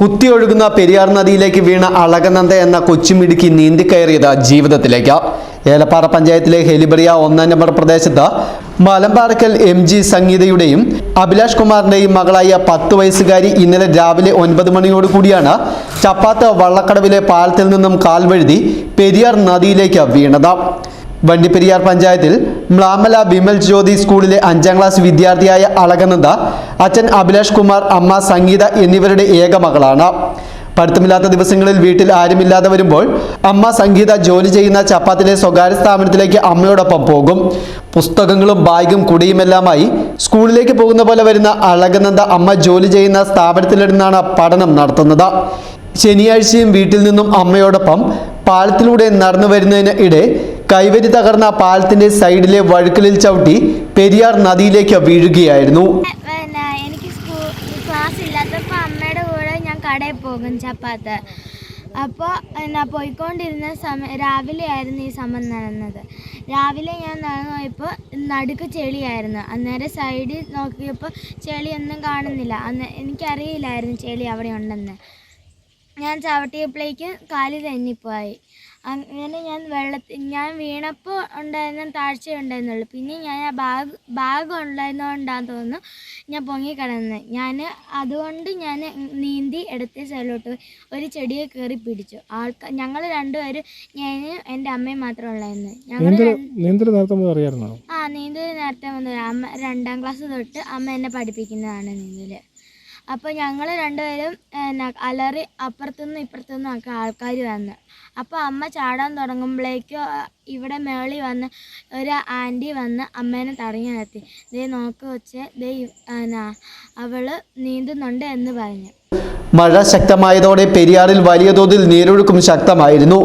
കുത്തിയൊഴുകുന്ന പെരിയാർ നദിയിലേക്ക് വീണ അളകനന്ദ എന്ന കൊച്ചുമിടുക്കി നീന്തിക്കയറിയത് ജീവിതത്തിലേക്ക്. ഏലപ്പാറ പഞ്ചായത്തിലെ ഹെലിബറിയ ഒന്നാം നമ്പർ പ്രദേശത്ത് മലമ്പാറക്കൽ എം ജി സംഗീതയുടെയും അഭിലാഷ് കുമാറിന്റെയും മകളായ പത്ത് വയസ്സുകാരി ഇന്നലെ രാവിലെ ഒൻപത് മണിയോടുകൂടിയാണ് ചപ്പാത്ത് വള്ളക്കടവിലെ പാലത്തിൽ നിന്നും കാൽവഴുതി പെരിയാർ നദിയിലേക്ക് വീണത്. വണ്ടിപ്പെരിയാർ പഞ്ചായത്തിൽ മ്ലാമല വിമൽ ജ്യോതി സ്കൂളിലെ അഞ്ചാം ക്ലാസ് വിദ്യാർത്ഥിയായ അളകനന്ദ അച്ഛൻ അഭിലാഷ് കുമാർ അമ്മ സംഗീത എന്നിവരുടെ ഏക മകളാണ്. പഠിത്തമില്ലാത്ത ദിവസങ്ങളിൽ വീട്ടിൽ ആരുമില്ലാതെ വരുമ്പോൾ അമ്മ സംഗീത ജോലി ചെയ്യുന്ന ചപ്പാത്തിലെ സ്വകാര്യ സ്ഥാപനത്തിലേക്ക് അമ്മയോടൊപ്പം പോകും. പുസ്തകങ്ങളും ബാഗും കുടിയുമെല്ലാമായി സ്കൂളിലേക്ക് പോകുന്ന പോലെ വരുന്ന അളകനന്ദ അമ്മ ജോലി ചെയ്യുന്ന സ്ഥാപനത്തിലിരുന്നാണ് പഠനം നടത്തുന്നത്. ശനിയാഴ്ചയും വീട്ടിൽ നിന്നും അമ്മയോടൊപ്പം പാലത്തിലൂടെ നടന്നു വരുന്നതിന് ഇടെ കൈവരി തകർന്ന പാലത്തിന്റെ സൈഡിലെ വഴുക്കലിൽ ചവിട്ടി പെരിയാർ നദിയിലേക്ക് വീഴുകയായിരുന്നു. എനിക്ക് ക്ലാസ് അമ്മയുടെ കൂടെ ഞാൻ കടയിൽ പോകും അപ്പോൾ എന്നാ പോയിക്കൊണ്ടിരുന്ന സമയം രാവിലെ ആയിരുന്നു ഈ സമയം നടന്നത്. രാവിലെ ഞാൻ നടന്നു പോയപ്പോൾ നടുക്ക് ചെളിയായിരുന്നു. അന്നേരം സൈഡിൽ നോക്കിയപ്പോൾ ചെളിയൊന്നും കാണുന്നില്ല. അന്ന് എനിക്കറിയില്ലായിരുന്നു ചെളി അവിടെ ഉണ്ടെന്ന്. ഞാൻ ചവിട്ടിയപ്പോഴേക്ക് കാൽ തെന്നിപ്പോയി. അങ്ങനെ ഞാൻ വെള്ളത്തിൽ ഞാൻ വീണപ്പോൾ ഉണ്ടായിരുന്ന താഴ്ച ഉണ്ടായിരുന്നുള്ളൂ. പിന്നെ ഞാൻ ആ ബാഗ് ബാഗ് ഉണ്ടായിരുന്നതുകൊണ്ടാന്ന് തോന്നുന്നു ഞാൻ പൊങ്ങിക്കിടന്നത് ഞാൻ അതുകൊണ്ട് ഞാൻ നീന്തി എടുത്ത് സ്ഥലോട്ട് പോയി. ഒരു ചെടിയെ കയറി പിടിച്ചു. ആൾക്കാർ ഞങ്ങൾ രണ്ടുപേരും ഞാൻ എന്റെ അമ്മയും മാത്രമേ ഉള്ളായിരുന്നു. ഞങ്ങൾ നീന്തൽ നീന്തൽ നേരത്തെ അറിയാമായിരുന്നോ ആ നീന്തൽ നേരത്തെ വന്നു അമ്മ രണ്ടാം ക്ലാസ് തൊട്ട് അമ്മ എന്നെ പഠിപ്പിക്കുന്നതാണ് നീന്തൽ അപ്പോൾ ഞങ്ങൾ രണ്ടുപേരും എന്നാ അലറി അപ്പുറത്തുനിന്നും ഇപ്പുറത്തുനിന്നും ഒക്കെ ആൾക്കാർ വന്ന്. അപ്പോൾ അമ്മ ചാടാൻ തുടങ്ങുമ്പോഴേക്കും ഇവിടെ മേളി വന്ന് ഒരു ആന്റി വന്ന് അമ്മേനെ തടഞ്ഞു നിർത്തി. ദേ നോക്ക് വെച്ച് ദേ എന്നാ അവൾ നീന്തുന്നുണ്ട് എന്ന് പറഞ്ഞു. മഴ ശക്തമായതോടെ പെരിയാറിൽ വലിയ തോതിൽ നീരൊഴുക്കും ശക്തമായിരുന്നു.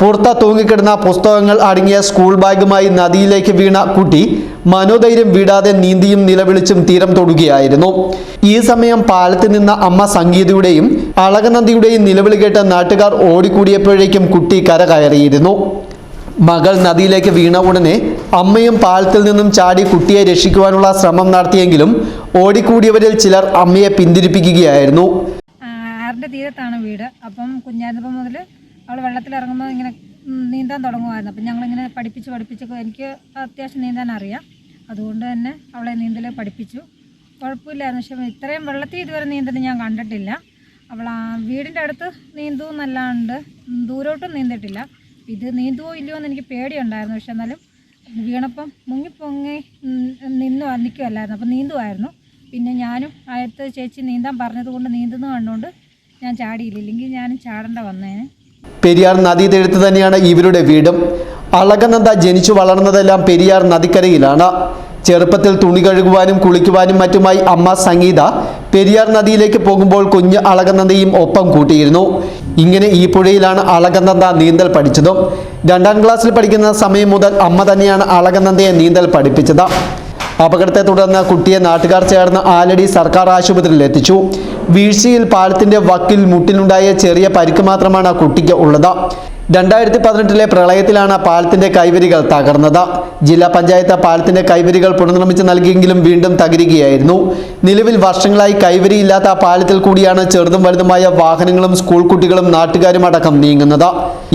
പുറത്ത് തൂങ്ങിക്കിടന്ന പുസ്തകങ്ങൾ അടങ്ങിയ സ്കൂൾ ബാഗുമായി നദിയിലേക്ക് വീണ കുട്ടി മനോധൈര്യം വിടാതെ നീന്തിയും നിലവിളിച്ചും തീരം തൊടുകയായിരുന്നു. ഈ സമയം പാലത്തിൽ നിന്ന അമ്മ സംഗീതയുടെയും അളകനന്ദിയുടെയും നിലവിളി കേട്ട നാട്ടുകാർ ഓടിക്കൂടിയപ്പോഴേക്കും കുട്ടി കരകയറിയിരുന്നു മകൾ നദിയിലേക്ക് വീണ ഉടനെ അമ്മയും പാലത്തിൽ നിന്നും ചാടി കുട്ടിയെ രക്ഷിക്കുവാനുള്ള ശ്രമം നടത്തിയെങ്കിലും ഓടിക്കൂടിയവരിൽ ചിലർ അമ്മയെ പിന്തിരിപ്പിക്കുകയായിരുന്നു. ആറിന്റെ തീരത്താണ് വീട്? അപ്പം കുഞ്ഞായിരുന്നപ്പം മുതൽ അവൾ വെള്ളത്തിലിറങ്ങുമ്പോൾ ഇങ്ങനെ നീന്താൻ തുടങ്ങുമായിരുന്നു അപ്പം ഞങ്ങളിങ്ങനെ പഠിപ്പിച്ച് പഠിപ്പിച്ചൊക്കെ എനിക്ക് അത്യാവശ്യം നീന്താൻ അറിയാം. അതുകൊണ്ട് തന്നെ അവളെ നീന്തൽ പഠിപ്പിച്ചു. കുഴപ്പമില്ലായിരുന്നു. പക്ഷേ ഇത്രയും വെള്ളത്തിൽ ഇതുവരെ നീന്തൽ ഞാൻ കണ്ടിട്ടില്ല. അവൾ ആ വീടിന്റെ അടുത്ത് നീന്തു എന്നല്ലാണ്ട് ദൂരോട്ടും നീന്തിട്ടില്ല. ഇത് നീന്തുവോ ഇല്ലയോ എന്ന് എനിക്ക് പേടിയുണ്ടായിരുന്നു. പക്ഷെ എന്നാലും വീണപ്പം മുങ്ങിപ്പൊങ്ങി പൊങ്ങി നിന്നു നിൽക്കുമല്ലായിരുന്നു അപ്പം നീന്തുമായിരുന്നു പിന്നെ ഞാനും അടുത്ത് ചേച്ചി നീന്താൻ പറഞ്ഞതുകൊണ്ട് നീന്തുന്നത് കണ്ടുകൊണ്ട് ഞാൻ ചാടിയില്ല. ഇല്ലെങ്കിൽ ഞാനും ചാടേണ്ട വന്നേനെ. പെരിയാർ നദീതീരത്ത് തന്നെയാണ് ഇവരുടെ വീടും. അളകനന്ദ ജനിച്ചു വളർന്നതെല്ലാം പെരിയാർ നദിക്കരയിലാണ്. ചെറുപ്പത്തിൽ തുണി കഴുകുവാനും കുളിക്കുവാനും മറ്റുമായി അമ്മ സംഗീത പെരിയാർ നദിയിലേക്ക് പോകുമ്പോൾ കുഞ്ഞ് അളകനന്ദയും ഒപ്പം കൂട്ടിയിരുന്നു. ഇങ്ങനെ ഈ പുഴയിലാണ് അളകനന്ദ നീന്തൽ പഠിച്ചതും. രണ്ടാം ക്ലാസ്സിൽ പഠിക്കുന്ന സമയം മുതൽ അമ്മ തന്നെയാണ് അളകനന്ദയെ നീന്തൽ പഠിപ്പിച്ചത്. അപകടത്തെ തുടർന്ന് കുട്ടിയെ നാട്ടുകാർ ചേർന്ന് ആലടി സർക്കാർ ആശുപത്രിയിൽ എത്തിച്ചു. വീഴ്ചയിൽ പാലത്തിന്റെ വക്കിൽ മുട്ടിലുണ്ടായ ചെറിയ പരിക്ക് മാത്രമാണ് കുട്ടിക്ക് ഉള്ളത്. രണ്ടായിരത്തി പതിനെട്ടിലെ പ്രളയത്തിലാണ് പാലത്തിന്റെ കൈവരികൾ തകർന്നത്. ജില്ലാ പഞ്ചായത്ത് പാലത്തിന്റെ കൈവരികൾ പുനർനിർമ്മിച്ച് നൽകിയെങ്കിലും വീണ്ടും തകരുകയായിരുന്നു. നിലവിൽ വർഷങ്ങളായി കൈവരിയില്ലാത്ത പാലത്തിൽ കൂടിയാണ് ചെറുതും വലുതുമായ വാഹനങ്ങളും സ്കൂൾ കുട്ടികളും നാട്ടുകാരും അടക്കം നീങ്ങുന്നത്.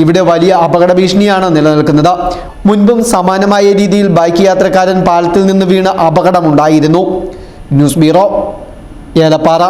ഇവിടെ വലിയ അപകട ഭീഷണിയാണ് നിലനിൽക്കുന്നത്. മുൻപും സമാനമായ രീതിയിൽ ബൈക്ക് യാത്രക്കാരൻ പാലത്തിൽ നിന്ന് വീണ് അപകടമുണ്ടായിരുന്നു. News bureau Elappara.